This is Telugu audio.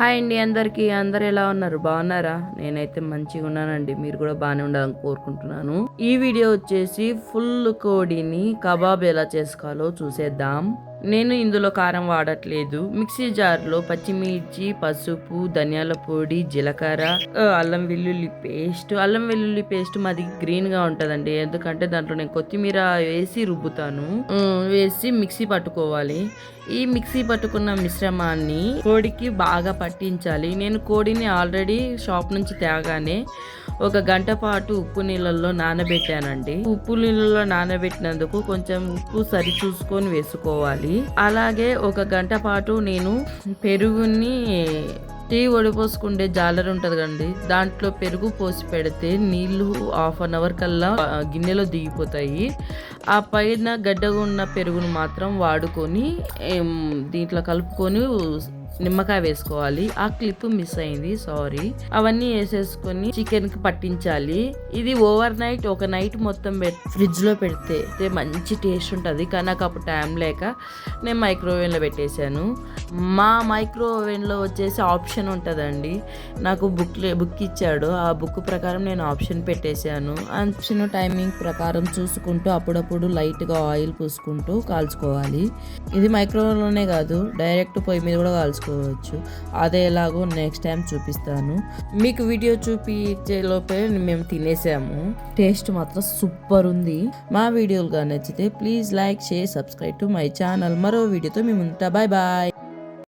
హాయ్ అండి అందరికీ. అందరు ఎలా ఉన్నారు? బాగున్నారా? నేనైతే మంచిగా ఉన్నానండి. మీరు కూడా బాగానే ఉండాలని కోరుకుంటున్నాను. ఈ వీడియో వచ్చేసి ఫుల్ కోడిని కబాబ్ ఎలా చేసుకోవాలో చూసేద్దాం. నేను ఇందులో కారం వాడట్లేదు. మిక్సీ జార్లో పచ్చిమిర్చి పసుపు ధనియాల పొడి జీలకర్ర అల్లం వెల్లుల్లి పేస్ట్. అల్లం వెల్లుల్లి పేస్ట్ మాది గ్రీన్గా ఉంటుందండి. ఎందుకంటే దాంట్లో నేను కొత్తిమీర వేసి రుబ్బుతాను. వేసి మిక్సీ పట్టుకోవాలి. ఈ మిక్సీ పట్టుకున్న మిశ్రమాన్ని కోడికి బాగా పట్టించాలి. నేను కోడిని ఆల్రెడీ షాప్ నుంచి తేగానే ఒక గంట పాటు ఉప్పు నీళ్ళల్లో నానబెట్టానండి. ఉప్పు నీళ్ళలో నానబెట్టినందుకు కొంచెం ఉప్పు సరి చూసుకొని వేసుకోవాలి అలాగే ఒక గంట పాటు నేను పెరుగుని టీ వడిపోసుకుంటే జాలర్ ఉంటుంది కదండి దాంట్లో పెరుగు పోసి పెడితే నీళ్ళు హాఫ్ అన్ అవర్ కల్లా గిన్నెలో దిగిపోతాయి. ఆ పైన గడ్డగా ఉన్న పెరుగును మాత్రం వాడుకొని దీంట్లో కలుపుకొని నిమ్మకాయ వేసుకోవాలి. ఆ క్లిప్ మిస్ అయింది. సారీ అవన్నీ వేసేసుకొని చికెన్కి పట్టించాలి. ఇది ఓవర్ నైట్ ఒక నైట్ మొత్తం ఫ్రిడ్జ్లో పెడితే మంచి టేస్ట్ ఉంటుంది. కానీ నాకు అప్పుడు టైం లేక నేను మైక్రోవేవ్లో పెట్టేశాను. మా మైక్రోవేవ్లో వచ్చేసి ఆప్షన్ ఉంటుందండి. నాకు బుక్ బుక్ ఇచ్చాడు. ఆ బుక్ ప్రకారం నేను ఆప్షన్ పెట్టేశాను. ఆప్షన్ టైమింగ్ ప్రకారం చూసుకుంటూ అప్పుడప్పుడు లైట్గా ఆయిల్ పూసుకుంటూ కాల్చుకోవాలి. ఇది మైక్రోవేవ్లోనే కాదు డైరెక్ట్ పొయ్యి మీద కూడా కాల్చుకోవచ్చు అదే ఎలాగో నెక్స్ట్ టైం చూపిస్తాను. మీకు వీడియో చూపించే లోపే మేము తినేసాము. టేస్ట్ మాత్రం సూపర్ ఉంది. మా వీడియోలుగా నచ్చితే please like share subscribe to my channel మరో వీడియోతో మేము ఉంటా బాయ్ బాయ్